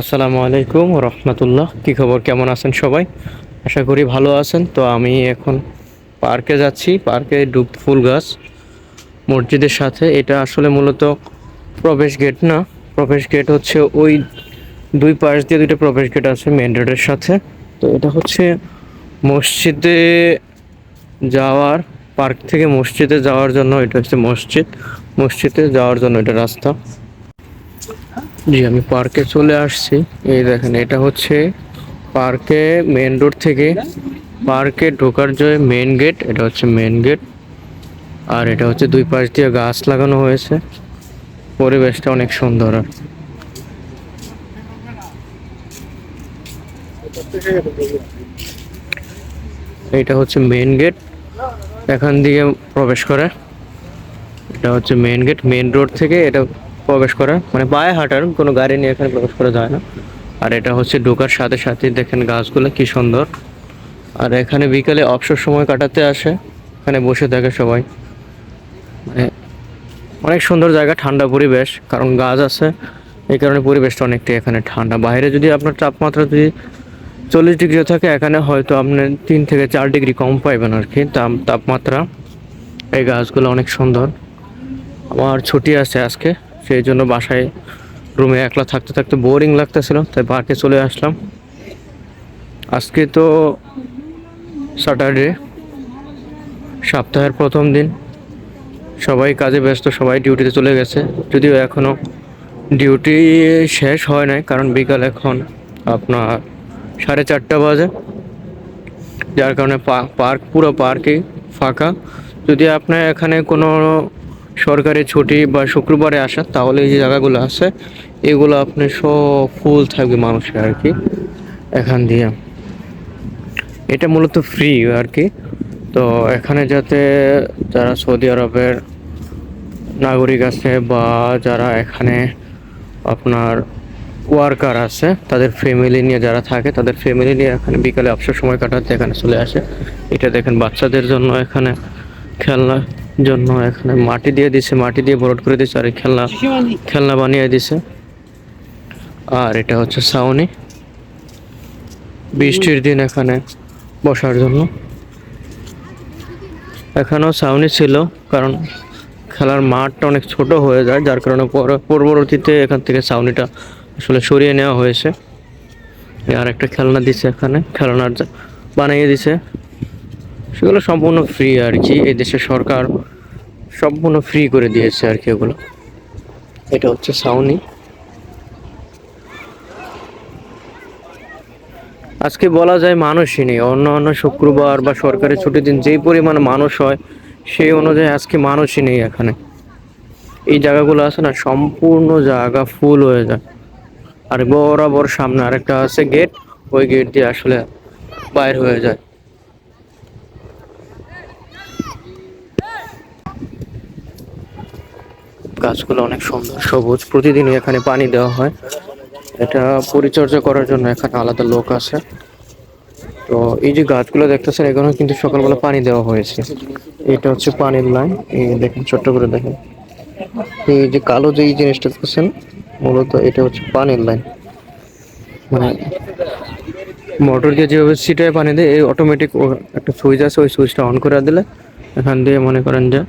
আসসালামু আলাইকুম রহমতুল্লাহ। কী খবর? কেমন আছেন সবাই? আশা করি ভালো আছেন। তো আমি এখন পার্কে যাচ্ছি। পার্কে ডুব ফুল গাছ মসজিদের সাথে। এটা আসলে মূলত প্রবেশ গেট না। প্রবেশ গেট হচ্ছে ওই দুই পাশ দিয়ে দুইটা প্রবেশ গেট আছে মেন রোডের সাথে। তো এটা হচ্ছে মসজিদে যাওয়ার, পার্ক থেকে মসজিদে যাওয়ার জন্য এটা হচ্ছে মসজিদ। মসজিদে যাওয়ার জন্য এটা রাস্তা। জি, আমি পার্কে চলে আসছি। এই দেখেন, এটা হচ্ছে পার্কে মেন রোড থেকে পার্কে ঢোকার যে মেন গেট এটা হচ্ছে মেন গেট আর এটা হচ্ছে দুই পাশ দিয়ে গাছ লাগানো হয়েছে। পরিবেশটা অনেক সুন্দর। আর এটা হচ্ছে মেন গেট এখান দিয়ে প্রবেশ করে। এটা হচ্ছে মেন গেট মেন রোড থেকে এটা প্রবেশ করা। মানে পায়ে হাঁটার কোনো গাড়ি নিয়ে এখানে প্রবেশ করা যায় না। আর এটা হচ্ছে ঢোকার সাথে সাথে দেখেন গাছগুলো কি সুন্দর। আর এখানে বিকালে অবসর সময় কাটাতে আসে। এখানে বসে থাকে সবাই। মানে অনেক সুন্দর জায়গা, ঠান্ডা পরিবেশ, কারণ গাছ আছে। এই কারণে পরিবেশটা অনেকটাই এখানে ঠান্ডা। বাইরে যদি আপনার তাপমাত্রা যদি চল্লিশ ডিগ্রি থাকে, এখানে হয়তো আপনি তিন থেকে চার ডিগ্রি কম পাইবেন আর কি তাপমাত্রা। এই গাছগুলো অনেক সুন্দর। আমার ছুটি আছে আজকে। সেই জন্য বাসায় রুমে একলা থাকতে থাকতে বোরিং লাগতেছিল, তাই পার্কে চলে আসলাম। আজকে তো স্যাটারডে সপ্তাহের প্রথম দিন। সবাই কাজে ব্যস্ত, সবাই ডিউটিতে চলে গেছে। যদিও এখনও ডিউটি শেষ হয় নাই, কারণ বিকাল এখন আপনার সাড়ে চারটা বাজে। যার কারণে পার্ক পুরো পার্কই ফাঁকা। যদি আপনার এখানে কোনো সরকারি ছুটি বা শুক্রবারে আসা, তাহলে এই যে জায়গাগুলো আছে, এগুলো আপনি সব ফুল থাকবে মানুষের আর কি, এখান দিয়ে। এটা মূলত ফ্রি আর কি। তো এখানে যাতে যারা সৌদি আরবের নাগরিক আছে বা যারা এখানে আপনার ওয়ার্কার আছে, তাদের ফ্যামিলি নিয়ে যারা থাকে, তাদের ফ্যামিলি নিয়ে এখানে বিকালে অবসর সময় কাটাতে এখানে চলে আসে। এটা দেখেন বাচ্চাদের জন্য এখানে খেলনা। জন্য এখানে মাটি দিয়ে দিছে, মাটি দিয়ে বরড করে দিছে, আর খেলনা খেলনা বানিয়ে দিছে। আর এটা হচ্ছে সাউনি বৃষ্টির দিন এখানে বসার জন্য। এখানেও সাউনি ছিল, কারণ খেলার মাঠটা অনেক ছোট হয়ে যায়, যার কারণে পর- পরবর্তীতে এখান থেকে ছাউনিটা আসলে সরিয়ে নেওয়া হয়েছে। আর একটা খেলনা দিছে এখানে, খেলনার বানিয়ে দিছে। সেগুলো সম্পূর্ণ ফ্রি আর কি। এই দেশের সরকার সম্পূর্ণ ফ্রি করে দিয়েছে আর কি ওগুলো। এটা হচ্ছে সাউনি আজকে বলা যায় মানুষই নেই। অন্য অন্য শুক্রবার বা সরকারি ছুটির দিন যেই পরিমাণ মানুষ হয়, সেই অনুযায়ী আজকে মানুষই নেই এখানে। এই জায়গাগুলো আছে না, সম্পূর্ণ জায়গা ফুল হয়ে যায়। আর বরাবর সামনে আরেকটা আছে গেট ওই গেট দিয়ে আসলে বাইর হয়ে যায়। গাছগুলো অনেক সুন্দর। সবুজ। প্রতিদিনই এখানে পানি দেওয়া হয়। এটা পরিচর্যা করার জন্য এখানে আলাদা লোক আছে। তো এই যে গাছগুলো দেখতেছেন এখানে কিন্তু সকালবেলা পানি দেওয়া হয়েছে। এটা হচ্ছে পানির লাইন। এই দেখেন, ছোট্ট করে দেখেন। এই যে কালো যে এই জিনিসটা দেখছেন মূলত এটা হচ্ছে পানির লাইন। মানে মোটর দিয়ে যেভাবে সিটায় পানি দেয়, এই অটোমেটিক একটা সুইচ আছে, ওই সুইচটা অন করে দিলে এখান দিয়ে মনে করেন যে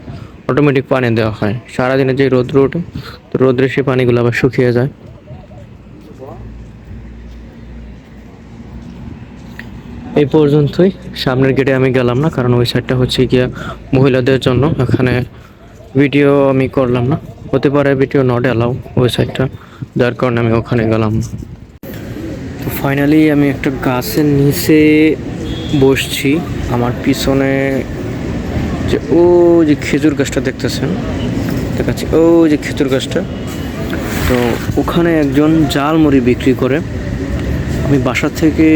অটোমেটিক পানি দেওয়া হয়। সারাদিনে যে রোদ্র ওঠে, তো রোদ্রে সেই পানিগুলো আবার শুকিয়ে যায়। এই পর্যন্তই। সামনের গেটে আমি গেলাম না, কারণ ওই সাইডটা হচ্ছে গিয়া মহিলাদের জন্য। এখানে ভিডিও আমি করলাম না। হতে পারে ভিডিও নট অ্যালাউ ওই সাইডটা যার কারণে আমি ওখানে গেলাম। তো ফাইনালি আমি একটা গাছের নিচে বসছি। আমার পিছনে যে ও যে খেজুর গাছটা দেখতেছেন, দেখাচ্ছি, ও যে খেজুর গাছটা। তো ওখানে একজন জাল মুড়ি বিক্রি করে। আমি বাসা থেকে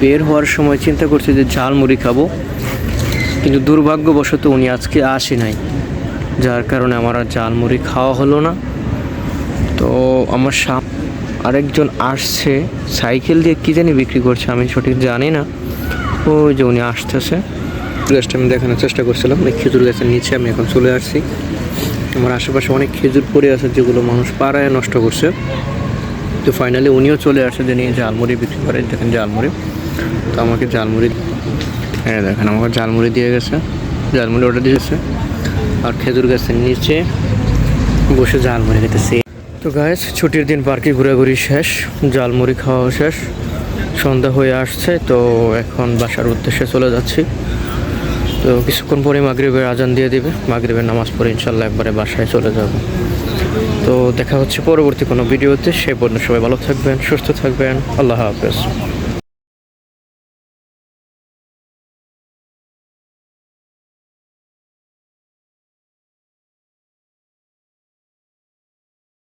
বের হওয়ার সময় চিন্তা করছি যে ঝাল মুড়ি খাব। কিন্তু দুর্ভাগ্যবশত উনি আজকে আসে নাই। যার কারণে আমার আর ঝাল মুড়ি খাওয়া হলো না। তো আমার সাপ আরেকজন আসছে, সাইকেল দিয়ে কী জানি বিক্রি করছে, আমি সঠিক জানি না। ওই যে উনি আসতেছে। গাছটা আমি দেখানোর চেষ্টা করছিলাম, এই খেজুর গাছের নিচে আমি এখন চলে আসছি। আমার আশেপাশে অনেক খেজুর পড়ে আছে যেগুলো মানুষ পাড়ায় নষ্ট করছে। তো ফাইনালি উনিও চলে আসে যে নিয়ে ঝালমুড়ি বিক্রি করে। দেখেন ঝালমুড়ি। তো আমাকে ঝালমুড়ি হ্যাঁ দেখেন, আমাকে ঝালমুড়ি দিয়ে গেছে। ঝালমুড়ি অর্ডার দিয়েছে। আর খেজুর গাছের নিচে বসে ঝালমুড়ি খেতেছি। তো গাছ ছুটির দিন পার্কে ঘোরাঘুরি শেষ, ঝালমুড়ি খাওয়া শেষ। সন্ধ্যা হয়ে আসছে, তো এখন বাসার উদ্দেশ্যে চলে যাচ্ছি। তো কিছুক্ষণ পরে মাগরীবের আজান দিয়ে দেবে। মাগরীবের নামাজ পড়ে ইনশাল্লাহ একবারে বাসায় চলে যাব। তো দেখা হচ্ছে পরবর্তী কোনো ভিডিওতে। সে পর্যন্ত সবাই ভালো থাকবেন, সুস্থ থাকবেন। আল্লাহ হাফেজ।